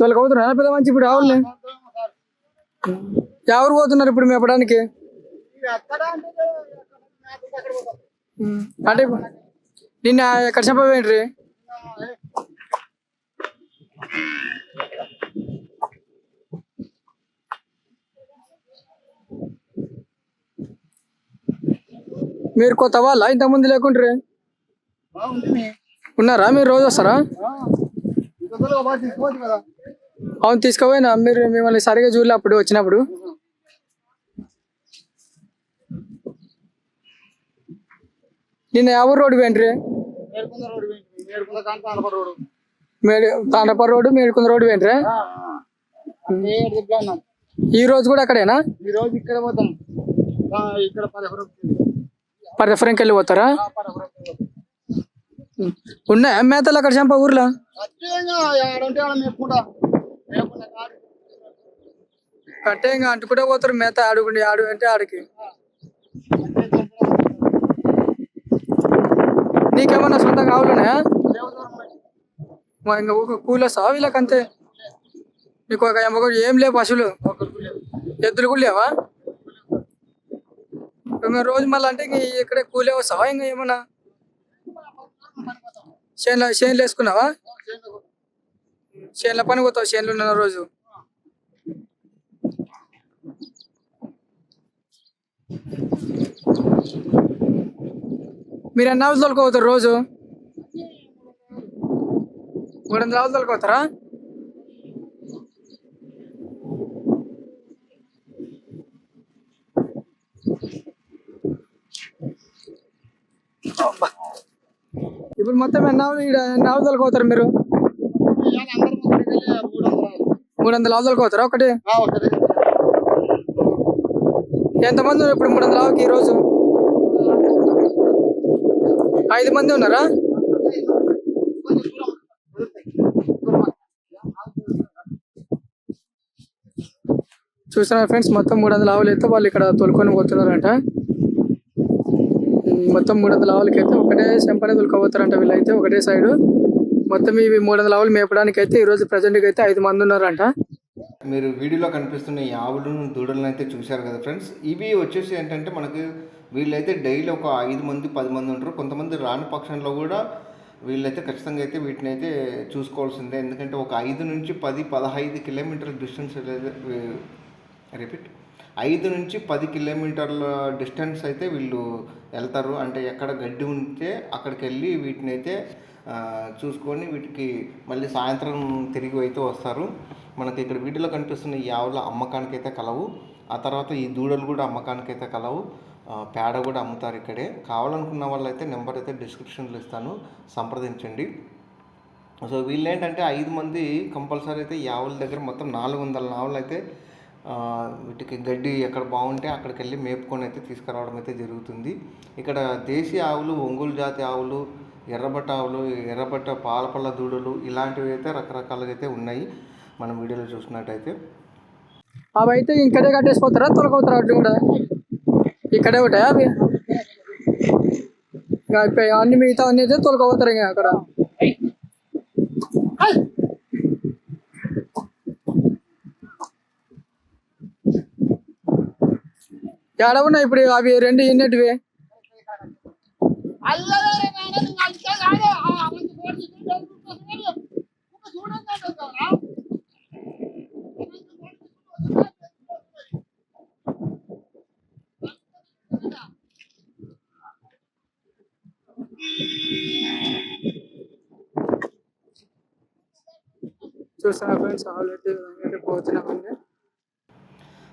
తోలుకపోతున్నారు పెద్ద మంచి ఇప్పుడు ఆవుల్ని ఎవరు పోతున్నారు ఇప్పుడు మేపడానికి. అంటే నిన్న ఎక్కడ చెప్పవేంటి మీరు కొత్త వాళ్ళ? ఇంతకుముందు లేకుంటారే? ఉన్నారా? మీరు రోజు వస్తారా? అవును తీసుకుపోయినా. మీరు మిమ్మల్ని సరిగా చూడలే అప్పుడు వచ్చినప్పుడు. నిన్న ఎవరు రోడ్డు వెంట్రీ మేడి తాండప రోడ్డు మేడుకుంద రోడ్డు వెంట్రీ ఈ రోజు కూడా అక్కడేనా? ఈ రోజు ఇక్కడ పోతాం. ఇక్కడ పరిఫరంకి వెళ్ళి పోతారా? ఉన్నాయా? మేతలు అక్కడ చంప ఊర్లో ఖచ్చితంగా ఆడుంటే ఆడ మేపుకుంటా మేపుకున్న కాడు కట్టే ఇంకా అంటుకుంటే పోతారు మేత ఆడుకుండి ఆడు అంటే ఆడికి. నీకేమన్నా సొంత కావాలనే? మా ఇంకా ఒక కూలి వీళ్ళకంతే. నీకు ఒక ఎమ్మ ఏం లేవు పశువులు. ఎద్దులు కూడా లేవా? ఇంకా రోజు మళ్ళీ అంటే ఇంక ఇక్కడే కూలే వస్తావా ఇంకా ఏమన్నా? చేనులో చేనులు వేసుకున్నావా? చేనుల పని పోతావు చేనులు ఉన్న రోజు? మీరు ఎన్ని ఆవులు తోలుకోపోతారు రోజు? మూడు వందల ఆవులు తోలుకోతారా. ఇప్పుడు మొత్తం ఎన్ని ఆవులు ఎన్ని ఆవులు తోలుకోతారు మీరు? మూడు వందల. ఆవులు తోలుకోతారా ఒకటి. ఎంతమంది ఉన్నారు ఇప్పుడు మూడు వందల ఆవుకి ఈరోజు? ఐదు మంది ఉన్నారా? చూస్తున్నారు ఫ్రెండ్స్ మొత్తం మూడు వందల ఆవులు అయితే వాళ్ళు ఇక్కడ తోలుకొని పోతున్నారంట. మొత్తం మూడు వందల ఆవులకైతే అయితే ఒకటే సెంపనే తోలుకోపోతారంట వీళ్ళైతే ఒకటే సైడ్. మొత్తం ఇవి మూడు వందల ఆవులు మేపడానికి అయితే ఈ రోజు అయితే ఐదు మంది ఉన్నారంట. మీరు వీడియోలో కనిపిస్తున్న ఈ ఆవులను దూడలను అయితే చూశారు కదా ఫ్రెండ్స్. ఇవి వచ్చేసి ఏంటంటే మనకి వీళ్ళైతే డైలీ ఒక ఐదు మంది పది మంది ఉంటారు. కొంతమంది రాని పక్షంలో కూడా వీళ్ళైతే ఖచ్చితంగా అయితే వీటిని అయితే చూసుకోవాల్సిందే. ఎందుకంటే ఒక ఐదు నుంచి పది పదహైదు కిలోమీటర్ల డిస్టెన్స్ రిపీట్. ఐదు నుంచి పది కిలోమీటర్ల డిస్టెన్స్ అయితే వీళ్ళు వెళ్తారు. అంటే ఎక్కడ గడ్డి ఉంటే అక్కడికి వెళ్ళి వీటిని అయితే చూసుకొని వీటికి మళ్ళీ సాయంత్రం తిరిగి అయితే వస్తారు. మనకి ఇక్కడ వీటిలో కనిపిస్తున్న ఈ ఆవుల అమ్మకానికి అయితే కలవు. ఆ తర్వాత ఈ దూడలు కూడా అమ్మకానికి అయితే కలవు పేడ కూడా అమ్ముతారు ఇక్కడే. కావాలనుకున్న వాళ్ళైతే నెంబర్ అయితే డిస్క్రిప్షన్లో ఇస్తాను. సంప్రదించండి. సో వీళ్ళు ఏంటంటే ఐదు మంది కంపల్సరీ అయితే ఈ ఆవుల దగ్గర మొత్తం నాలుగు వందల నావలు అయితే వీటికి గడ్డి ఎక్కడ బాగుంటే అక్కడికి వెళ్ళి మేపుకొని అయితే తీసుకురావడం అయితే జరుగుతుంది. ఇక్కడ దేశీ ఆవులు ఒంగోలు జాతి ఆవులు ఎర్రబట్ట ఆవులు ఎర్రబట్ట పాలపల్ల దూడలు ఇలాంటివి అయితే రకరకాలుగా అయితే ఉన్నాయి. మనం వీడియోలో చూసినట్టయితే అవి అయితే ఇక్కడే కట్టేసిపోతారా? తొలగవుతారా అటు కూడా? ఇక్కడే ఉంటాయా అవి? అన్ని మిగతా అన్ని అయితే తొలగవుతారు ఇంకా అక్కడ. ఎక్కడ ఉన్నాయి ఇప్పుడు అవి రెండు ఎన్నిటివి చూస్తున్నా ఫ్రెండ్స్ ఆవులు అయితే ఈ విధంగా అయితే పోతున్నామండి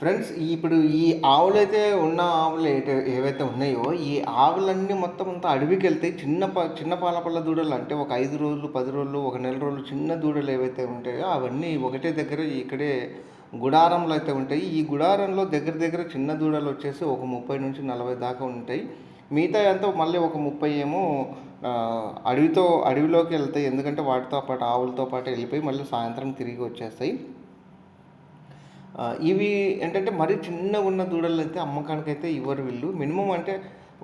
ఫ్రెండ్స్ ఇప్పుడు ఈ ఆవులు అయితే ఉన్న ఆవులు ఏవైతే ఉన్నాయో ఈ ఆవులన్నీ మొత్తం అంతా అడవికి వెళ్తాయి చిన్న ప చిన్న పాలపల్ల దూడలు అంటే ఒక ఐదు రోజులు పది రోజులు ఒక నెల రోజులు చిన్న దూడలు ఏవైతే ఉంటాయో అవన్నీ ఒకటే దగ్గర ఇక్కడే గుడారంలో అయితే ఉంటాయి. ఈ గుడారంలో దగ్గర దగ్గర చిన్న దూడలు వచ్చేసి ఒక ముప్పై నుంచి నలభై దాకా ఉంటాయి. మిగతా అంతా మళ్ళీ ఒక ముప్పై ఏమో అడవితో అడవిలోకి వెళ్తాయి. ఎందుకంటే వాటితో పాటు ఆవులతో పాటు వెళ్ళిపోయి మళ్ళీ సాయంత్రం తిరిగి వచ్చేస్తాయి. ఇవి ఏంటంటే మరీ చిన్నగా ఉన్న దూడలు అయితే అమ్మకానికి అయితే ఇవ్వరు వీళ్ళు. మినిమం అంటే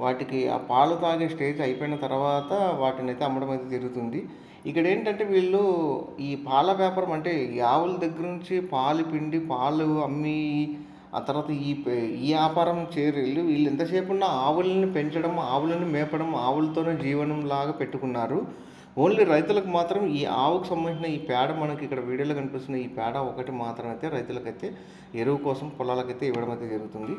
వాటికి ఆ పాలు తాగే స్టేజ్ అయిపోయిన తర్వాత వాటిని అయితే అమ్మడం అయితే జరుగుతుంది. ఇక్కడ ఏంటంటే వీళ్ళు ఈ పాల వ్యాపారం అంటే ఈ ఆవుల దగ్గర నుంచి పాలు పిండి పాలు అమ్మి ఆ తర్వాత ఈ ఈ వ్యాపారం చేరు వీళ్ళు. వీళ్ళు ఎంతసేపు ఉన్న ఆవులని పెంచడం ఆవులను మేపడం ఆవులతోనే జీవనం లాగా పెట్టుకున్నారు. ఓన్లీ రైతులకు మాత్రం ఈ ఆవుకు సంబంధించిన ఈ పేడ మనకి ఇక్కడ వీడియోలో కనిపిస్తున్న ఈ పేడ ఒకటి మాత్రం అయితే రైతులకైతే ఎరువు కోసం పొలాలకైతే ఇవ్వడం అయితే జరుగుతుంది.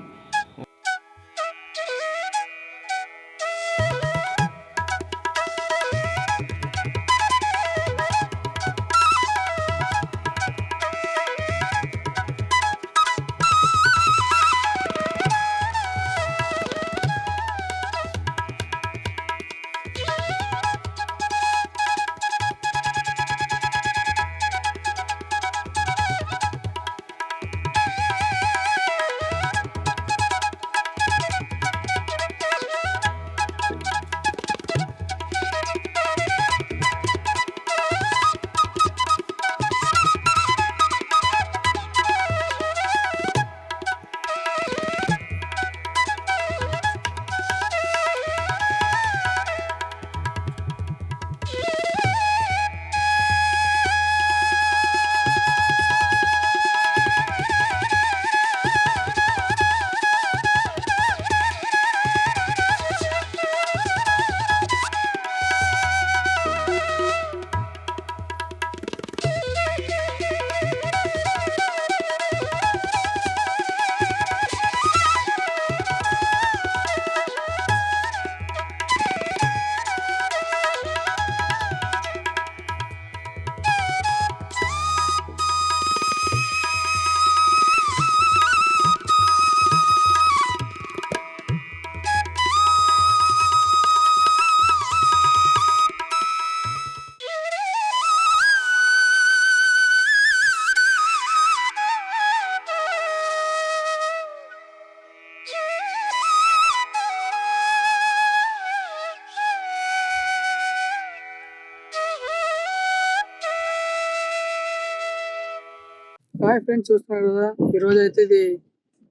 హాయ్ ఫ్రెండ్స్ చూస్తున్నారు కదా? ఈ రోజు అయితే ఇది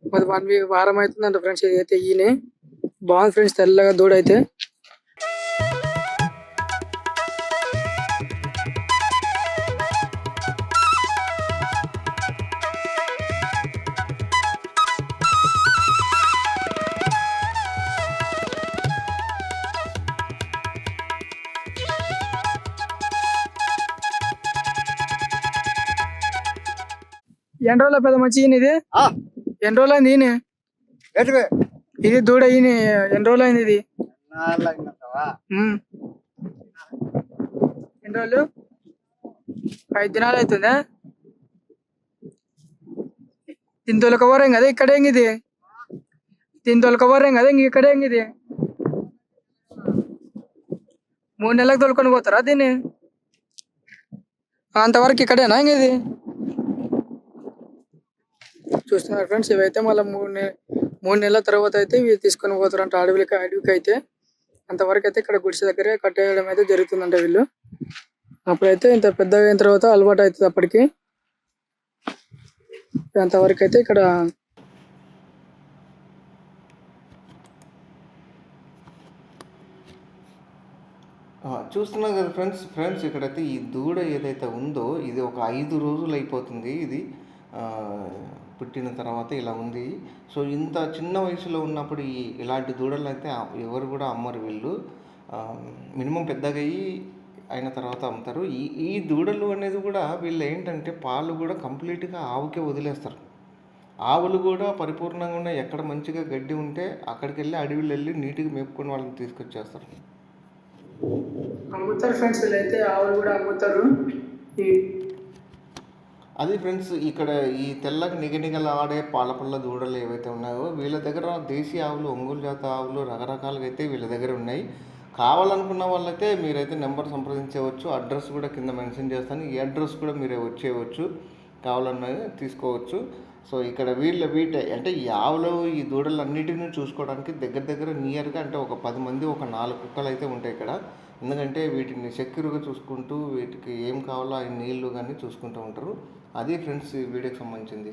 ఒక వన్ వీక్ వారం అవుతుందంట ఫ్రెండ్స్ ఇది అయితే ఈయనే. బాగుంది ఫ్రెండ్స్ తెల్లగా దూడ ఎన్ని రోజుల పెద్ద మంచి ఈయన ఇది? ఎన్ని రోజులు అయింది ఈయన? ఇది దూడ ఈయన ఎన్ని రోజులు అయింది ఇది. ఎన్ని రోజులు? ఐదు దినాలు అవుతుందా? దీని తొలకవరం కదా ఇక్కడ ఏం ఇది? దీని తొలకవరం కదా ఇంక ఇక్కడ ఇది? మూడు నెలలకు తొలుకొని పోతారా దీన్ని? అంతవరకు ఇక్కడేనా ఇంక ఇది? చూస్తున్నారు ఫ్రెండ్స్. ఇవైతే మళ్ళీ మూడు నెల మూడు నెలల తర్వాత అయితే ఇవి తీసుకొని పోతారంట అడవికి అడవికి అయితే అంతవరకు అయితే ఇక్కడ గుడిసె దగ్గరే కట్టేయడం అయితే జరుగుతుందంట వీళ్ళు. అప్పుడైతే ఇంత పెద్దగా అయిన తర్వాత అలవాటు అవుతుంది అప్పటికి. అంతవరకు అయితే ఇక్కడ ఆ, చూస్తున్నారు కదా ఫ్రెండ్స్. ఫ్రెండ్స్ ఇక్కడైతే ఈ దూడ ఏదైతే ఉందో ఇది ఒక ఐదు రోజులు అయిపోతుంది ఇది. ఆ, పుట్టిన తర్వాత ఇలా ఉంది. సో ఇంత చిన్న వయసులో ఉన్నప్పుడు ఈ ఇలాంటి దూడలు అయితే ఎవరు కూడా అమ్మరు వీళ్ళు. మినిమం పెద్దగా అయ్యి అయిన తర్వాత అమ్ముతారు. ఈ ఈ దూడలు అనేది కూడా వీళ్ళు ఏంటంటే పాలు కూడా కంప్లీట్గా ఆవుకే వదిలేస్తారు. ఆవులు కూడా పరిపూర్ణంగా ఉన్న ఎక్కడ మంచిగా గడ్డి ఉంటే అక్కడికి వెళ్ళి అడవిలో వెళ్ళి నీట్గా మేపుకొని వాళ్ళని తీసుకొచ్చేస్తారు. అమ్ముతారు ఫ్రెండ్స్ వీళ్ళైతే ఆవులు కూడా అమ్ముతారు. ఈ అది ఫ్రెండ్స్ ఇక్కడ ఈ తెల్లగా నిగనిగలాడే పాలపళ్ళ దూడలు ఏవైతే ఉన్నాయో వీళ్ళ దగ్గర దేశీ ఆవులు ఒంగోలు జాత ఆవులు రకరకాలుగా అయితే వీళ్ళ దగ్గర ఉన్నాయి. కావాలనుకున్న వాళ్ళైతే మీరైతే నెంబర్ సంప్రదించవచ్చు. అడ్రస్ కూడా కింద మెన్షన్ చేస్తాను. ఈ అడ్రస్ కూడా మీరే వచ్చేయవచ్చు. కావాలన్నా తీసుకోవచ్చు. సో ఇక్కడ వీళ్ళ వీట అంటే ఈ ఆవులు ఈ దూడలు అన్నిటిని చూసుకోవడానికి దగ్గర దగ్గర నియర్గా అంటే ఒక పది మంది ఒక నాలుగు కుక్కలు అయితే ఉంటాయి ఇక్కడ. ఎందుకంటే వీటిని సెక్యూర్గా చూసుకుంటూ వీటికి ఏం కావాలో ఆ నీళ్ళు కానీ చూసుకుంటూ ఉంటారు. అది ఫ్రెండ్స్ ఈ వీడియోకి సంబంధించింది.